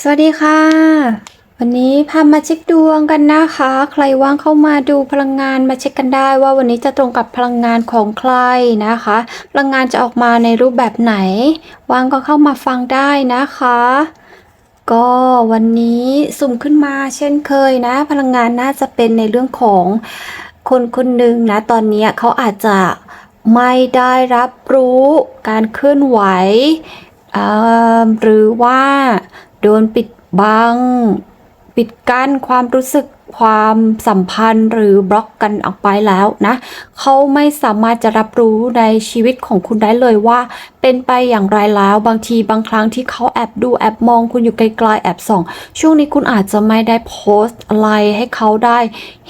สวัสดีค่ะ วันนี้พามาเช็คดวงกันนะคะ ใครว่างเข้ามาดูพลังงานมาเช็คกันได้ว่าวันนี้จะตรงกับพลังงานของใครนะคะ พลังงานจะออกมาในรูปแบบไหน ว่างก็เข้ามาฟังได้นะคะ ก็วันนี้สุ่มขึ้นมาเช่นเคยนะ พลังงานน่าจะเป็นในเรื่องของคนคนหนึ่งนะ ตอนนี้เขาอาจจะไม่ได้รับรู้การเคลื่อนไหวหรือว่า โดนปิดบัง ปิดกั้นความรู้สึกความสัมพันธ์หรือบล็อกกันออกไปแล้วนะ เขาไม่สามารถจะรับรู้ในชีวิตของคุณได้เลยว่า เป็นไปอย่างไรแล้วบางทีบางครั้งที่เขาแอบดูแอบมองคุณอยู่ไกลๆแอบส่อง ช่วงนี้คุณอาจจะไม่ได้โพสต์อะไรให้เขาได้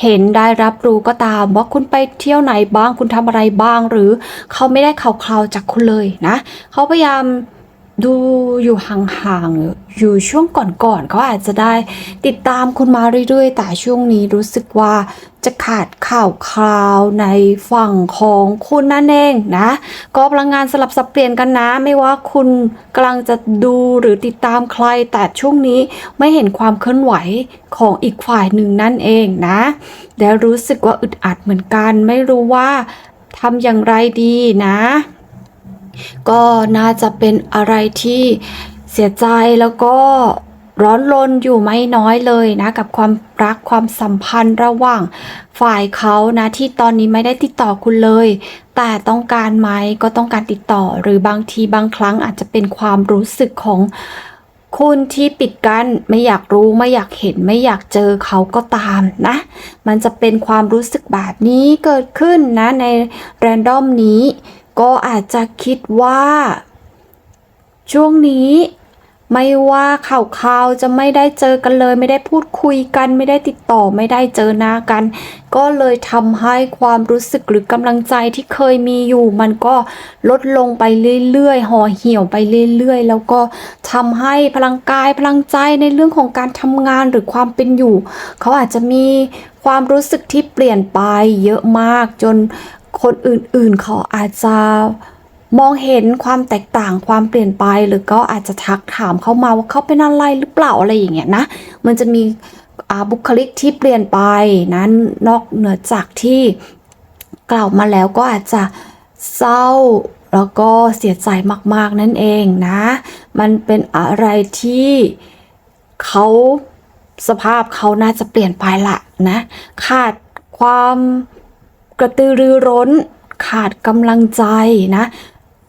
เห็นได้รับรู้ก็ตาม ว่าคุณไปเที่ยวไหนบ้างคุณทำอะไรบ้างหรือเขาไม่ได้ข่าวคราวจากคุณเลยนะ เขาพยายาม ดูอยู่ห่างๆ อยู่ช่วงก่อนๆเขาอาจจะได้ติดตามคุณมาเรื่อยๆ แต่ช่วงนี้รู้สึกว่าจะขาดข่าวคราวในฝั่งของคุณนั่นเองนะ ก็พลังงานสลับสับเปลี่ยนกันนะ ไม่ว่าคุณกำลังจะดูหรือติดตามใคร แต่ช่วงนี้ไม่เห็นความเคลื่อนไหวของอีกฝ่ายหนึ่งนั่นเองนะและรู้สึกว่าอึดอัดเหมือนกัน ไม่รู้ว่าทำอย่างไรดีนะ ก็น่าจะเป็นอะไรที่เสียใจแล้วก็ร้อนรนอยู่ไม่น้อยเลยนะ กับความรักความสัมพันธ์ระหว่างฝ่ายเขานะที่ตอนนี้ไม่ได้ติดต่อคุณเลย แต่ต้องการไหมก็ต้องการติดต่อ หรือบางทีบางครั้งอาจจะเป็นความรู้สึกของคุณที่ปิดกั้นไม่อยากรู้ไม่อยากเห็นไม่อยากเจอเขาก็ตามนะ มันจะเป็นความรู้สึกแบบนี้เกิดขึ้นนะในแรนดอมนี้ ก็อาจจะคิดว่า ช่วงนี้ไม่ว่าข่าวข่าวจะไม่ได้เจอกันเลย ไม่ได้พูดคุยกัน ไม่ได้ติดต่อไม่ได้เจอหน้ากัน ก็เลยทำให้ความรู้สึกหรือกำลังใจที่เคยมีอยู่ มันก็ลดลงไปเรื่อยๆห่อเหี่ยวไปเรื่อยๆ แล้วก็ทำให้พลังกายพลังใจในเรื่องของการทำงานหรือความเป็นอยู่ เขาอาจจะมีความรู้สึกที่เปลี่ยนไปเยอะมากจน คนอื่นๆเขาอาจจะมองเห็นความแตกต่างความเปลี่ยนไป หรือก็อาจจะทักถามเข้ามาว่าเขาเป็นอะไรหรือเปล่าอะไรอย่างเงี้ยนะ มันจะมีอาบุคลิกที่เปลี่ยนไปนะนอกเหนือจากที่กล่าวมาแล้วก็อาจจะเศร้าแล้วก็เสียใจมากๆนั่นเองนะ มันเป็นอะไรที่เขาสภาพเขาน่าจะเปลี่ยนไปละนะ ขาดความ กระตือรือร้น ขาดกำลังใจนะ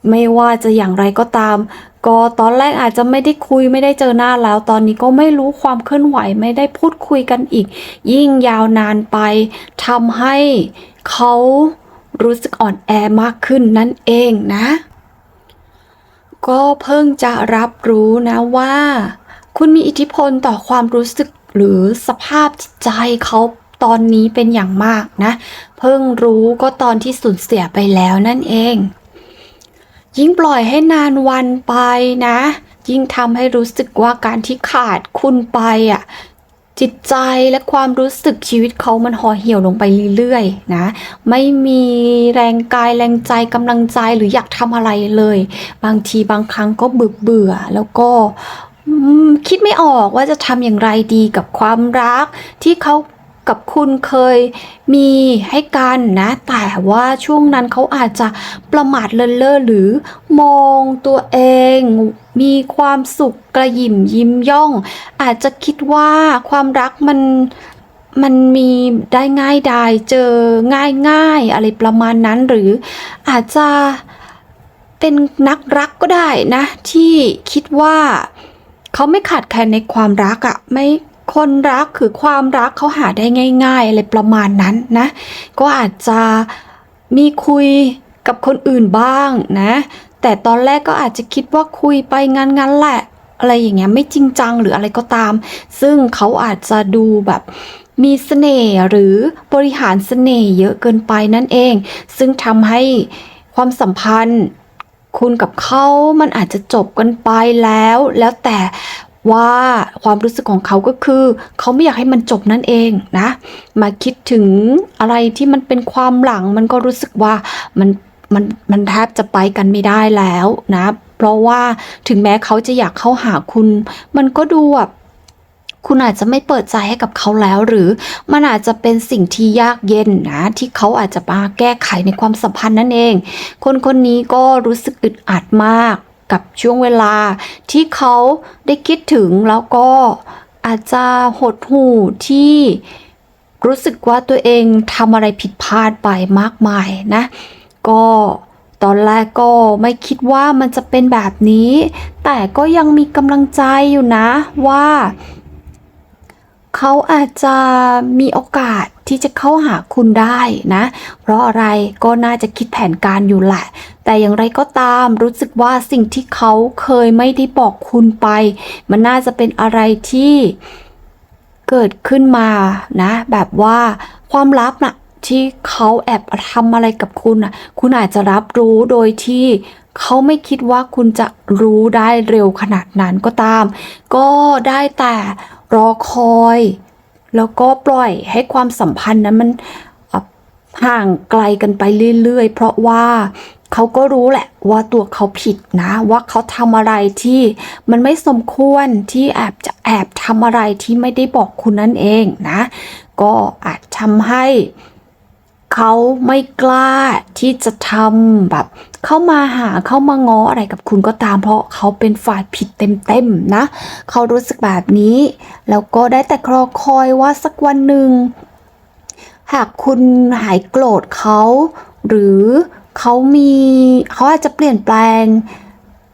ไม่ว่าจะอย่างไรก็ตาม ก็ตอนแรกอาจจะไม่ได้คุยไม่ได้เจอหน้าแล้ว ตอนนี้ก็ไม่รู้ความเคลื่อนไหวไม่ได้พูดคุยกันอีก ยิ่งยาวนานไปทำให้เขารู้สึกอ่อนแอมากขึ้นนั่นเองนะ ก็เพิ่งจะรับรู้นะว่า คุณมีอิทธิพลต่อความรู้สึกหรือสภาพจิตใจเขา ตอนนี้เป็นอย่างมากนะ เพิ่งรู้ก็ตอนที่สูญเสียไปแล้วนั่นเอง ยิ่งปล่อยให้นานวันไปนะ ยิ่งทำให้รู้สึกว่าการที่ขาดคุณไปอะจิตใจและความรู้สึกชีวิตเขามันห่อเหี่ยวลงไปเรื่อยๆนะ ไม่มีแรงกายแรงใจกำลังใจหรืออยากทำอะไรเลย บางทีบางครั้งก็เบื่อเบื่อแล้วก็คิดไม่ออกว่าจะทำอย่างไรดีกับความรักที่เขา กับคุณเคยมีให้กันนะ แต่ว่าช่วงนั้นเขาอาจจะประมาทเลินเล่อหรือมองตัวเอง มีความสุขกระยิมยิ้มย่อง อาจจะคิดว่าความรักมันมันมีได้ง่ายดายเจอง่ายง่ายอะไรประมาณนั้นหรืออาจจะเป็นนักรักก็ได้นะ ที่คิดว่าเขาไม่ขาดแคลนในความรักอะ่ะไม่ คนรักคือความรักเขาหาได้ง่ายๆอะไรประมาณนั้นนะ ก็อาจจะมีคุยกับคนอื่นบ้างนะ แต่ตอนแรกก็อาจจะคิดว่าคุยไปงั้นๆแหละ อะไรอย่างเงี้ยไม่จริงจังหรืออะไรก็ตาม ซึ่งเขาอาจจะดูแบบมีเสน่ห์หรือบริหารเสน่ห์เยอะเกินไปนั่นเอง ซึ่งทำให้ความสัมพันธ์คุณกับเขามันอาจจะจบกันไปแล้ว แล้วแต่ ว่าความรู้สึกของเขาก็คือ เขาไม่อยากให้มันจบนั่นเองนะ มาคิดถึงอะไรที่มันเป็นความหลังมันก็รู้สึกว่ามันมันมันแทบจะไปกันไม่ได้แล้วนะ เพราะว่าถึงแม้เขาจะอยากเข้าหาคุณ มันก็ดูแบบคุณอาจจะไม่เปิดใจให้กับเขาแล้วหรือมันอาจจะเป็นสิ่งที่ยากเย็นนะที่เขาอาจจะมาแก้ไขในความสัมพันธ์นั่นเอง คนคนนี้ก็รู้สึกอึดอัดมาก กับช่วงเวลาที่เขาได้คิดถึงแล้วก็อาจจะหดหู่ที่รู้สึกว่าตัวเองทำอะไรผิดพลาดไปมากมายนะ ก็ตอนแรกก็ไม่คิดว่ามันจะเป็นแบบนี้ แต่ก็ยังมีกำลังใจอยู่นะว่า เขาอาจจะมีโอกาส ที่จะเข้าหาคุณได้นะ เพราะอะไรก็น่าจะคิดแผนการอยู่แหละ แต่อย่างไรก็ตามรู้สึกว่าสิ่งที่เขาเคยไม่ได้บอกคุณไป มันน่าจะเป็นอะไรที่เกิดขึ้นมานะ แบบว่าความลับน่ะที่เขาแอบทำอะไรกับคุณน่ะ คุณอาจจะรับรู้โดยที่เขาไม่คิดว่าคุณจะรู้ได้เร็วขนาดนั้นก็ตาม ก็ได้แต่รอคอย แล้วก็ปล่อยให้ความสัมพันธ์นั้นมันห่างไกลกันไปเรื่อยๆ เพราะว่าเขาก็รู้แหละว่าตัวเขาผิดนะ ว่าเขาทำอะไรที่มันไม่สมควรที่แอบจะแอบทำอะไรที่ไม่ได้บอกคุณนั่นเองนะ ก็อาจทำให้เขาไม่กล้าที่จะทำแบบ เข้ามาหาเข้ามาง้ออะไรกับคุณก็ตาม เพราะเขาเป็นฝ่ายผิดเต็มๆนะ เขารู้สึกแบบนี้ แล้วก็ได้แต่รอคอยว่าสักวันหนึ่งหากคุณหายโกรธเขาหรือเขามีเขาอาจจะเปลี่ยนแปลง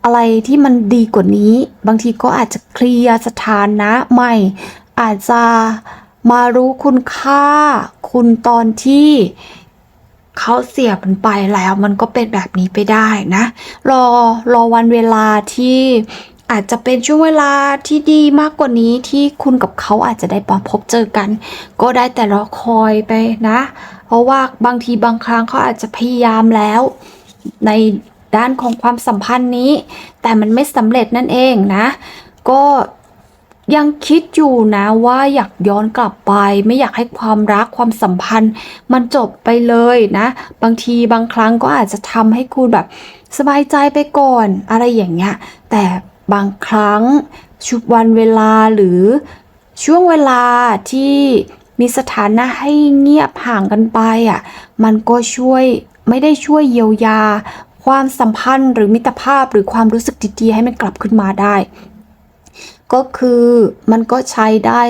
อะไรที่มันดีกว่านี้ บางทีก็อาจจะเคลียร์สถานะใหม่ อาจจะมารู้คุณค่าคุณตอนที่ เขาเสียมันไปแล้วมันก็เป็นแบบนี้ไปได้นะ รอรอวันเวลาที่อาจจะเป็นช่วงเวลาที่ดีมากกว่านี้ที่คุณกับเขาอาจจะได้มาพบเจอกัน ก็ได้แต่รอคอยไปนะ เพราะว่าบางทีบางครั้งเขาอาจจะพยายามแล้ว ในด้านของความสัมพันธ์นี้ แต่มันไม่สำเร็จนั่นเองนะ ก็ ยังคิดอยู่นะว่าอยากย้อนกลับไป ไม่อยากให้ความรักความสัมพันธ์ มันจบไปเลยนะ บางทีบางครั้งก็อาจจะทำให้คุณแบบสบายใจไปก่อน อะไรอย่างเงี้ยแต่บางครั้งชุดวันเวลาหรือช่วงเวลาที่มีสถานะให้เงียบห่างกันไปอะมันก็ช่วยไม่ได้ช่วยเยียวยา ความสัมพันธ์หรือมิตรภาพหรือความรู้สึกดีๆให้มันกลับขึ้นมาได้ ก็คือมันก็ใช้ได้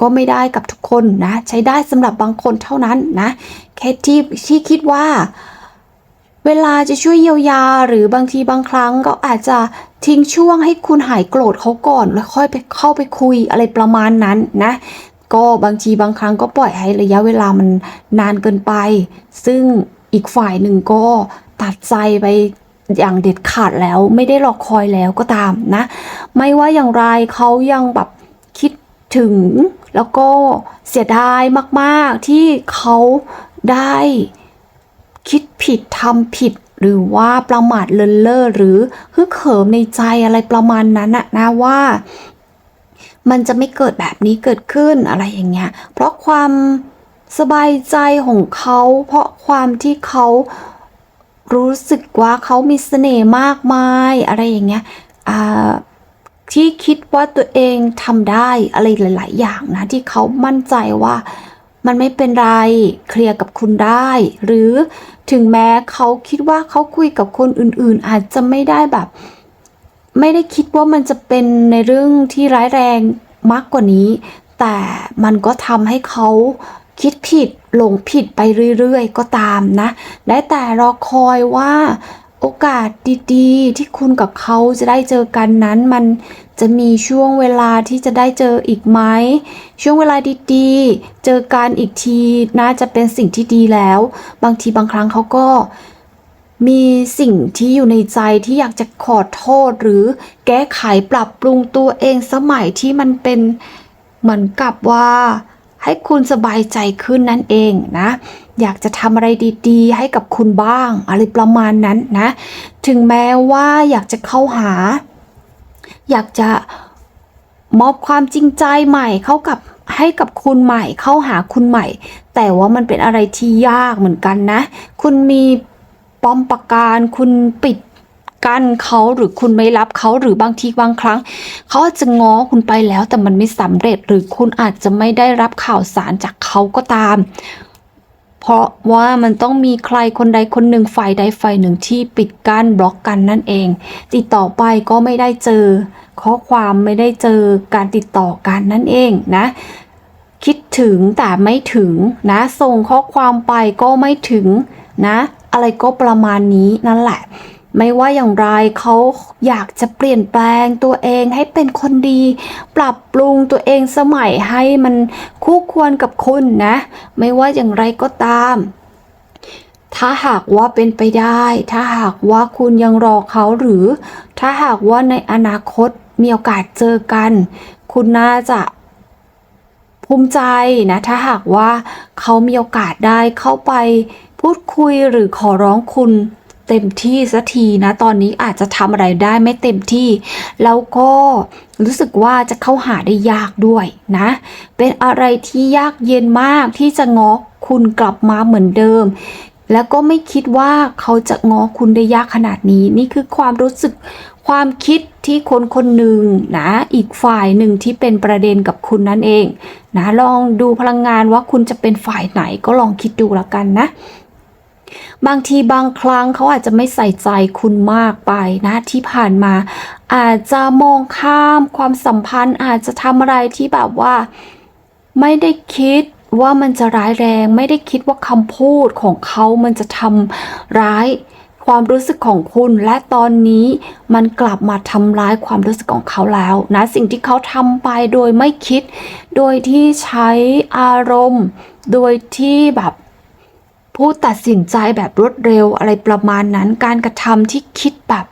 ก็ไม่ได้กับทุกคนนะ ใช้ได้สำหรับบางคนเท่านั้นนะแค่ที่ที่คิดว่าเวลาจะช่วยเยียวยาหรือบางทีบางครั้งก็อาจจะทิ้งช่วงให้คุณหายโกรธเขาก่อนแล้วค่อยไปเข้าไปคุยอะไรประมาณนั้นนะ ก็บางทีบางครั้งก็ปล่อยให้ระยะเวลามันนานเกินไป ซึ่งอีกฝ่ายหนึ่งก็ตัดใจไป อย่างเด็ดขาดแล้วไม่ได้รอคอยแล้วก็ตามนะ ไม่ว่าอย่างไรเขายังแบบคิดถึงแล้วก็เสียดายมากๆที่เขาได้คิดผิดทำผิดหรือว่าประมาทเลินเล่อหรือฮึกเหิมในใจอะไรประมาณนั้นนะนะว่า มันจะไม่เกิดแบบนี้เกิดขึ้นอะไรอย่างเงี้ยเพราะความสบายใจของเขา เพราะความที่เขา รู้สึกว่าเขามีเสน่ห์มากมายอะไรอย่างเงี้ยที่คิดว่าตัวเองทำได้อะไรหลาย ๆ อย่างนะ ที่เขามั่นใจว่ามันไม่เป็นไรเคลียร์กับคุณได้ หรือถึงแม้เขาคิดว่าเขาคุยกับคนอื่น ๆ อาจจะไม่ได้แบบ ไม่ได้คิดว่ามันจะเป็นในเรื่องที่ร้ายแรงมากกว่านี้ แต่มันก็ทำให้เขา คิดผิดหลงผิดไปเรื่อยๆ ก็ตามนะ ได้แต่รอคอยว่าโอกาสดีๆ ที่คุณกับเขาจะได้เจอกันนั้น มันจะมีช่วงเวลาที่จะได้เจออีกไหมช่วงเวลาดีๆ เจอกันอีกทีน่าจะเป็นสิ่งที่ดีแล้ว บางทีบางครั้งเขาก็มีสิ่งที่อยู่ในใจที่อยากจะขอโทษหรือแก้ไขปรับปรุงตัวเองสมัยที่มันเป็นเหมือนกับว่า ให้คุณสบายใจขึ้นนั่นเองนะ อยากจะทำอะไรดีๆ ให้กับคุณบ้าง อะไรประมาณนั้นนะ ถึงแม้ว่าอยากจะเข้าหา อยากจะมอบความจริงใจใหม่เข้ากับให้กับคุณใหม่เข้าหาคุณใหม่ แต่ว่ามันเป็นอะไรที่ยากเหมือนกันนะ คุณมีป้อมปราการคุณปิด กั้นเขาหรือคุณไม่รับเขาหรือบางทีบางครั้งเขาอาจจะง้อคุณไปแล้วแต่มันไม่สำเร็จหรือคุณอาจจะไม่ได้รับข่าวสารจากเขาก็ตาม เพราะว่ามันต้องมีใครคนใดคนหนึ่งฝ่ายใดฝ่ายหนึ่งที่ปิดกั้นบล็อกกันนั่นเอง ติดต่อไปก็ไม่ได้เจอ ข้อความไม่ได้เจอการติดต่อกันนั่นเองนะคิดถึงแต่ไม่ถึงนะ ส่งข้อความไปก็ไม่ถึงนะ อะไรก็ประมาณนี้นั่นแหละ ไม่ว่าอย่างไรเขาอยากจะเปลี่ยนแปลงตัวเองให้เป็นคนดี ปรับปรุงตัวเองสมัยให้มันคู่ควรกับคุณนะ ไม่ว่าอย่างไรก็ตาม ถ้าหากว่าเป็นไปได้ ถ้าหากว่าคุณยังรอเขาหรือ ถ้าหากว่าในอนาคตมีโอกาสเจอกัน คุณน่าจะภูมิใจนะถ้าหากว่าเขามีโอกาสได้เข้าไปพูดคุยหรือขอร้องคุณ เต็มที่สักทีนะ ตอนนี้อาจจะทำอะไรได้ไม่เต็มที่ แล้วก็รู้สึกว่าจะเข้าหาได้ยากด้วยนะ เป็นอะไรที่ยากเย็นมากที่จะง้อคุณกลับมาเหมือนเดิม แล้วก็ไม่คิดว่าเขาจะง้อคุณได้ยากขนาดนี้ นี่คือความรู้สึกความคิดที่คนคนหนึ่งนะ อีกฝ่ายหนึ่งที่เป็นประเด็นกับคุณนั่นเองนะลองดูพลังงานว่าคุณจะเป็นฝ่ายไหนก็ลองคิดดูแล้วกันนะ บางทีบางครั้งเขาอาจจะไม่ใส่ใจคุณมากไปนะที่ผ่านมา อาจจะมองข้ามความสัมพันธ์ อาจจะทำอะไรที่แบบว่า ไม่ได้คิดว่ามันจะร้ายแรง ไม่ได้คิดว่าคำพูดของเขามันจะทำร้ายความรู้สึกของคุณและตอนนี้มันกลับมาทำร้ายความรู้สึกของเขาแล้วนะสิ่งที่เขาทำไปโดยไม่คิด โดยที่ใช้อารมณ์ โดยที่แบบ ผู้ตัดสินใจแบบรวดเร็วอะไรประมาณนั้น การกระทำที่คิดแบบ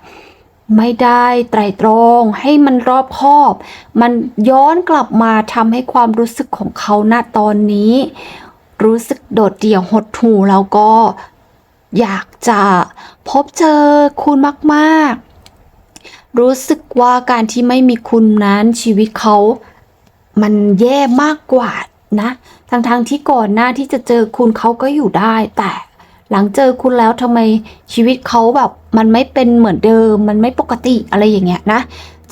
ไม่ได้ไตรตรอง ให้มันรอบคอบ มันย้อนกลับมาทำให้ความรู้สึกของเขาณตอนนี้ รู้สึกโดดเดี่ยวหดหู่แล้วก็อยากจะพบเจอคุณมากๆ รู้สึกว่าการที่ไม่มีคุณนั้นชีวิตเขา มันแย่มากกว่า นะทั้งๆทที่ก่อนหน้าที่จะเจอคุณเขาก็อยู่ได้ แต่หลังเจอคุณแล้วทำไมชีวิตเขาแบบมันไม่เป็นเหมือนเดิม มันไม่ปกติอะไรอย่างเงี้ยนะ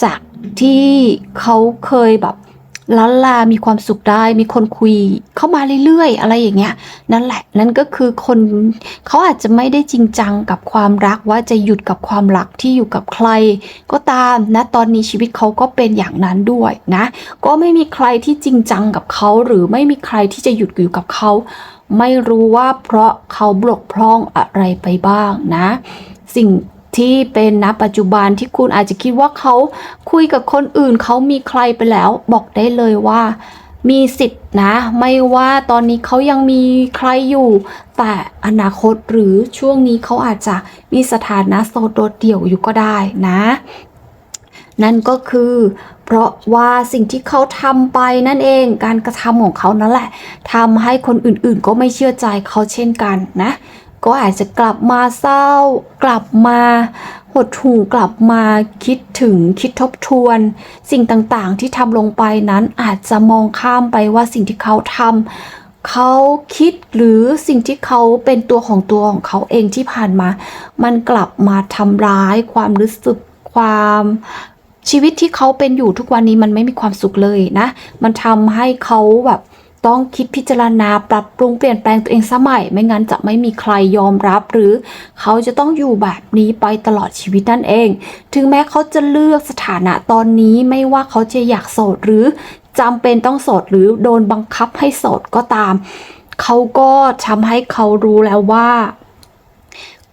จากที่เขาเคยแบบ ล้านลา มีความสุขได้ มีคนคุยเข้ามาเรื่อยๆ อะไรอย่างเงี้ย นั่นแหละ นั่นก็คือคนเขาอาจจะไม่ได้จริงจังกับความรักว่าจะหยุดกับความรักที่อยู่กับใคร ก็ตามนะตอนนี้ชีวิตเขาก็เป็นอย่างนั้นด้วยนะ ก็ไม่มีใครที่จริงจังกับเขาหรือไม่มีใครที่จะหยุดอยู่กับเขาไม่รู้ว่าเพราะเขาบกพร่องอะไรไปบ้างนะ สิ่ง ที่เป็นณปัจจุบันที่คุณอาจจะคิดว่าเขาคุยกับคนอื่นเขามีใครไปแล้ว บอกได้เลยว่า มีสิทธิ์นะ ไม่ว่าตอนนี้เขายังมีใครอยู่ แต่อนาคตหรือช่วงนี้เขาอาจจะมีสถานะโสดโดดเดี่ยวอยู่ก็ได้นะ นั่นก็คือเพราะว่าสิ่งที่เขาทำไปนั่นเองการกระทำของเขานั่นแหละทำให้คนอื่นๆ ก็ไม่เชื่อใจเขาเช่นกันนะ ก็อาจจะกลับมาเศร้า กลับมาหดหู่กลับมาคิดถึงคิดทบทวน สิ่งต่างๆที่ทำลงไปนั้นอาจจะมองข้ามไปว่าสิ่งที่เขาทำเขาคิดหรือสิ่งที่เขาเป็นตัวของตัวของเขาเองที่ผ่านมา มันกลับมาทำร้ายความรู้สึกความชีวิตที่เขาเป็นอยู่ทุกวันนี้มันไม่มีความสุขเลยนะ มันทำให้เขาแบบ ต้องคิดพิจารณาปรับปรุงเปลี่ยนแปลงตัวเองสมัย ไม่งั้นจะไม่มีใครยอมรับ หรือเขาจะต้องอยู่แบบนี้ไปตลอดชีวิตนั่นเอง ถึงแม้เขาจะเลือกสถานะตอนนี้ไม่ว่าเขาจะอยากโสดหรือจำเป็นต้องโสดหรือโดนบังคับให้โสดก็ตาม เขาก็ทำให้เขารู้แล้วว่า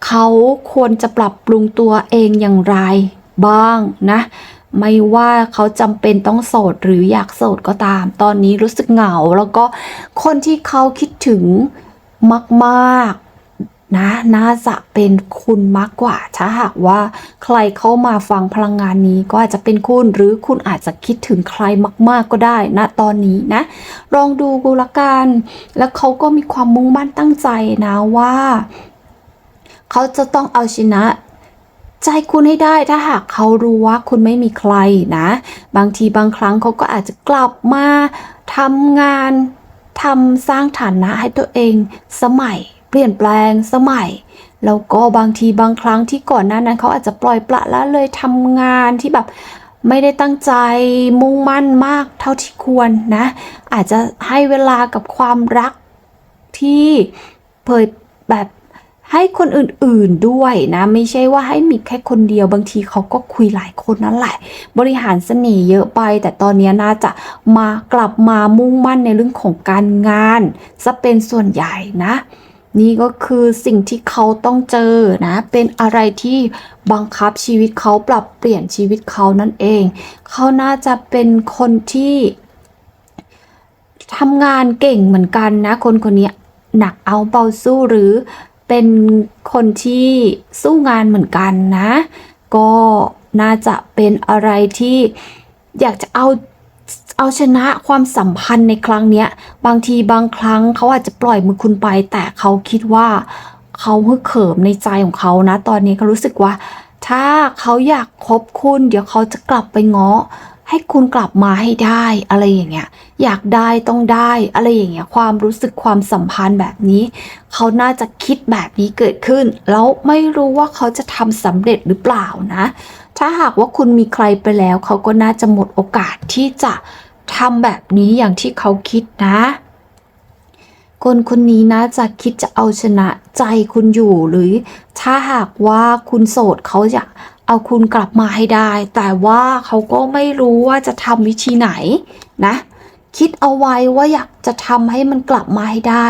เขาควรจะปรับปรุงตัวเองอย่างไรบ้างนะ ไม่ว่าเขาจำเป็นต้องโสดหรืออยากโสดก็ตาม ตอนนี้รู้สึกเหงา แล้วก็คนที่เขาคิดถึงมากๆนะน่าจะเป็นคุณมากกว่า ถ้าหากว่าใครเข้ามาฟังพลังงานนี้ก็อาจจะเป็นคุณหรือคุณอาจจะคิดถึงใครมาก ๆก็ได้นะตอนนี้นะ ลองดูกูละกันแล้วเขาก็มีความมุ่งมั่นตั้งใจนะว่า เขาจะต้องเอาชนะ ใจคุณให้ได้ถ้าหากเขารู้ว่าคุณไม่มีใครนะ บางทีบางครั้งเขาก็อาจจะกลับมาทำงานทำสร้างฐานะให้ตัวเอง สมัย เปลี่ยนแปลงสมัยแล้วก็บางทีบางครั้งที่ก่อนหน้านั้นเขาอาจจะปล่อยปละละเลยทำงานที่แบบไม่ได้ตั้งใจมุ่งมั่นมากเท่าที่ควรนะ อาจจะให้เวลากับความรักที่เผยแบบ ให้คนอื่นๆด้วยนะไม่ใช่ว่าให้มีแค่คนเดียวบางทีเขาก็คุยหลายคนนั่นแหละ บริหารเสน่ห์เยอะไป แต่ตอนนี้น่าจะมากลับมามุ่งมั่นในเรื่องของการงานซะเป็นส่วนใหญ่นะนี่ก็คือสิ่งที่เขาต้องเจอนะ เป็นอะไรที่บังคับชีวิตเขาปรับเปลี่ยนชีวิตเขานั่นเอง เขาน่าจะเป็นคนที่ทำงานเก่งเหมือนกันนะ คนคนนี้หนักเอาเบาสู้หรือ เป็นคนที่สู้งานเหมือนกันนะ ก็น่าจะเป็นอะไรที่อยากจะเอาเอาชนะความสัมพันธ์ในครั้งเนี้ย บางทีบางครั้งเขาอาจจะปล่อยมือคุณไป แต่เขาคิดว่าเขาฮึกเขิมในใจของเขานะ ตอนนี้เขารู้สึกว่า ถ้าเขาอยากคบคุณ เดี๋ยวเขาจะกลับไปง้อ ให้คุณกลับมาให้ได้อะไรอย่างเงี้ย อยากได้ต้องได้อะไรอย่างเงี้ย ความรู้สึกความสัมพันธ์แบบนี้ เขาน่าจะคิดแบบนี้เกิดขึ้น แล้วไม่รู้ว่าเขาจะทำสำเร็จหรือเปล่านะ ถ้าหากว่าคุณมีใครไปแล้ว เขาก็น่าจะหมดโอกาสที่จะทำแบบนี้อย่างที่เขาคิดนะคนคนนี้น่าจะคิดจะเอาชนะใจคุณอยู่หรือถ้าหากว่าคุณโสดเขาจะ เอาคุณกลับมาให้ได้ แต่ว่าเขาก็ไม่รู้ว่าจะทำวิธีไหนนะ คิดเอาไว้ว่าอยากจะทำให้มันกลับมาให้ได้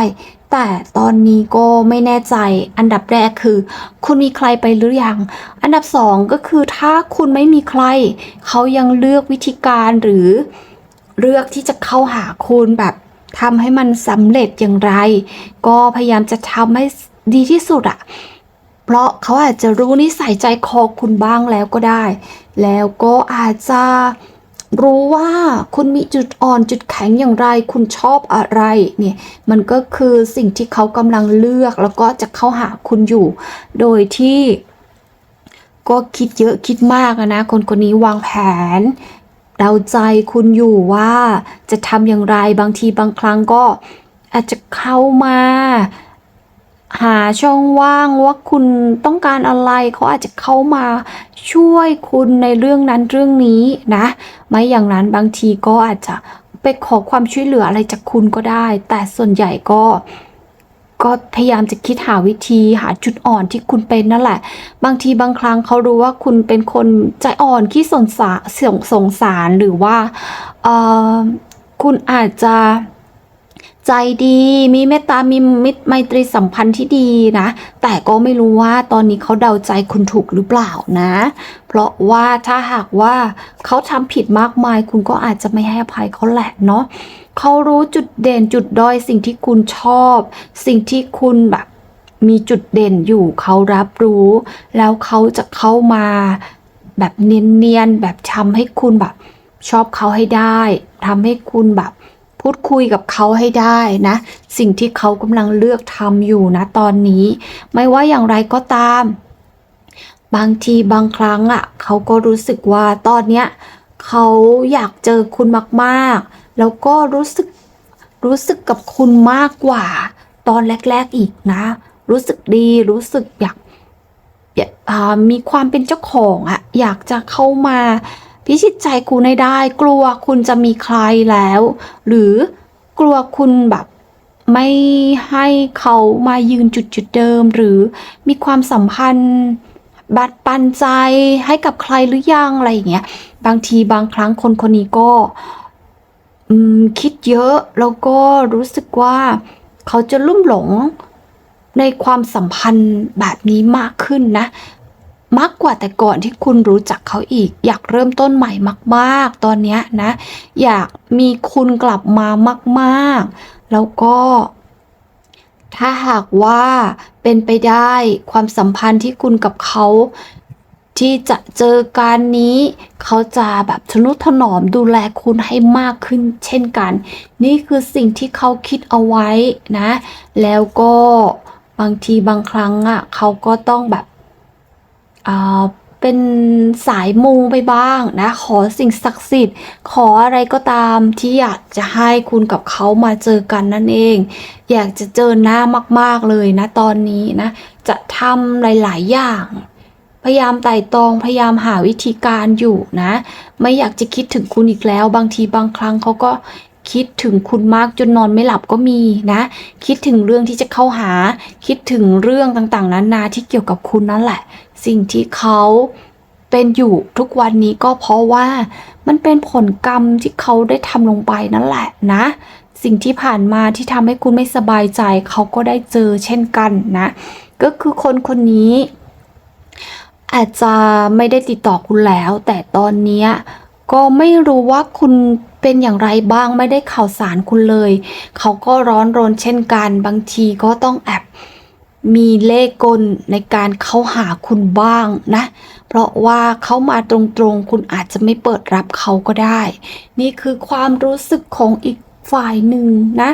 แต่ตอนนี้ก็ไม่แน่ใจ อันดับแรกคือ คุณมีใครไปหรือยัง อันดับสองก็คือถ้าคุณไม่มีใคร เขายังเลือกวิธีการหรือเลือกที่จะเข้าหาคุณแบบทำให้มันสำเร็จอย่างไร ก็พยายามจะทำให้ดีที่สุดอะ เพราะเขาอาจจะรู้นิสัยใจคอคุณบ้างแล้วก็ได้ แล้วก็อาจจะรู้ว่าคุณมีจุดอ่อนจุดแข็งอย่างไร คุณชอบอะไรเนี่ยมันก็คือสิ่งที่เขากำลังเลือกแล้วก็จะเข้าหาคุณอยู่ โดยที่ก็คิดเยอะคิดมากนะ คนคนนี้วางแผนเดาใจคุณอยู่ว่าจะทำอย่างไรบางทีบางครั้งก็อาจจะเข้ามา หาช่องว่างว่าคุณต้องการอะไรเขาอาจจะเข้ามาช่วยคุณในเรื่องนั้นเรื่องนี้นะ ไม่อย่างนั้นบางทีก็อาจจะไปขอความช่วยเหลืออะไรจากคุณก็ได้ แต่ส่วนใหญ่ก็ก็พยายามจะคิดหาวิธีหาจุดอ่อนที่คุณเป็นนั่นแหละ บางทีบางครั้งเขารู้ว่าคุณเป็นคนใจอ่อนขี้สงสารสงสารหรือว่าเออคุณอาจจะ ใจดีมีเมตตามีมิตรไมตรีสัมพันธ์ที่ดีนะ แต่ก็ไม่รู้ว่าตอนนี้เขาเดาใจคุณถูกหรือเปล่านะ เพราะว่าถ้าหากว่าเขาทำผิดมากมาย คุณก็อาจจะไม่ให้อภัยเขาแหละเนาะเขารู้จุดเด่นจุดด้อยสิ่งที่คุณชอบ สิ่งที่คุณแบบมีจุดเด่นอยู่เขารับรู้ แล้วเขาจะเข้ามาแบบเนียนๆแบบทำให้คุณแบบ ชอบเขาให้ได้ทำให้คุณแบบ พูดคุยกับเขาให้ได้นะ สิ่งที่เขากำลังเลือกทำอยู่นะตอนนี้ ไม่ว่าอย่างไรก็ตาม บางทีบางครั้งอะเขาก็รู้สึกว่าตอนเนี้ยเขาอยากเจอคุณมากๆ แล้วก็รู้สึกรู้สึกกับคุณมากกว่า ตอนแรก ๆอีกนะ รู้สึกดีรู้สึกอยากมีความเป็นเจ้าของอะอยากจะเข้ามา พิชิตใจคุณให้ได้ กลัวคุณจะมีใครแล้ว หรือกลัวคุณแบบไม่ให้เขามายืนจุดจุดเดิม หรือมีความสัมพันธ์บัดปันใจให้กับใครหรือยังอะไรอย่างเงี้ยบางทีบางครั้งคนคนนี้ก็คิดเยอะแล้วก็รู้สึกว่าเขาจะลุ่มหลงในความสัมพันธ์แบบนี้มากขึ้นนะ มากกว่าแต่ก่อนที่คุณรู้จักเขาอีก อยากเริ่มต้นใหม่มาก ๆ ตอนนี้นะ อยากมีคุณกลับมามาก ๆ แล้วก็ ถ้าหากว่าเป็นไปได้ความสัมพันธ์ที่คุณกับเขาที่จะเจอการนี้ เขาจะแบบทนุถนอมดูแลคุณให้มากขึ้น เช่นกัน นี่คือสิ่งที่เขาคิดเอาไว้นะ แล้วก็บางทีบางครั้งอะเขาก็ต้องแบบ เป็นสายมูไปบ้างนะ ขอสิ่งศักดิ์สิทธิ์ ขออะไรก็ตามที่อยากจะให้คุณกับเขามาเจอกันนั่นเอง อยากจะเจอหน้ามาก ๆเลยนะตอนนี้นะ จะทำหลาย ๆ อย่าง พยายามไต่ตรองพยายามหาวิธีการอยู่นะ ไม่อยากจะคิดถึงคุณอีกแล้ว บางทีบางครั้งเขาก็คิดถึงคุณมากจนนอนไม่หลับก็มีนะ คิดถึงเรื่องที่จะเข้าหา คิดถึงเรื่องต่างๆนานาที่เกี่ยวกับคุณนั่นแหละ สิ่งที่เขาเป็นอยู่ทุกวันนี้ก็เพราะว่ามันเป็นผลกรรมที่เขาได้ทำลงไปนั่นแหละนะ สิ่งที่ผ่านมาที่ทำให้คุณไม่สบายใจเขาก็ได้เจอเช่นกันนะ ก็คือคนคนนี้ อาจจะไม่ได้ติดต่อคุณแล้ว แต่ตอนนี้ก็ไม่รู้ว่าคุณเป็นอย่างไรบ้างไม่ได้ข่าวสารคุณเลย เขาก็ร้อนรนเช่นกัน บางทีก็ต้องแอบ มีเลขกลในการเข้าหาคุณบ้างนะ เพราะว่าเขามาตรงๆ คุณอาจจะไม่เปิดรับเขาก็ได้ นี่คือความรู้สึกของอีกฝ่ายหนึ่งนะ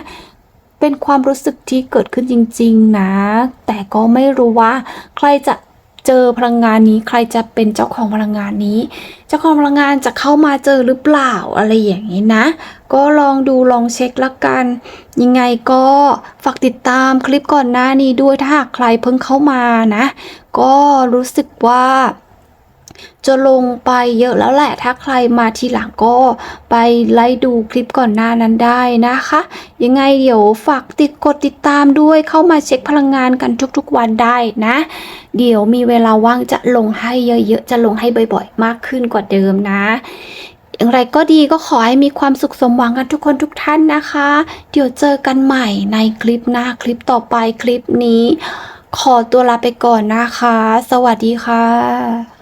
เป็นความรู้สึกที่เกิดขึ้นจริง ๆ นะ แต่ก็ไม่รู้ว่าใครจะ เจอพลังงานนี้ ใครจะเป็นเจ้าของพลังงานนี้ เจ้าของพลังงานจะเข้ามาเจอหรือเปล่าอะไรอย่างนี้นะ ก็ลองดูลองเช็คละกัน ยังไงก็ฝากติดตามคลิปก่อนหน้านี้ด้วยถ้าหากใครเพิ่งเข้ามานะ ก็รู้สึกว่า จะลงไปเยอะแล้วแหละถ้าใครมาทีหลังก็ไปไล่ดูคลิปก่อนหน้านั้นได้นะคะ ยังไงเดี๋ยวฝากติดกดติดตามด้วยเข้ามาเช็คพลังงานกันทุกๆวันได้นะ เดี๋ยวมีเวลาว่างจะลงให้เยอะๆ จะลงให้บ่อยๆ มากขึ้นกว่าเดิมนะอย่างไรก็ดีก็ขอให้มีความสุขสมหวังกันทุกคนทุกท่านนะคะ เดี๋ยวเจอกันใหม่ในคลิปหน้าคลิปต่อไปคลิปนี้ ขอตัวลาไปก่อนนะคะ สวัสดีค่ะ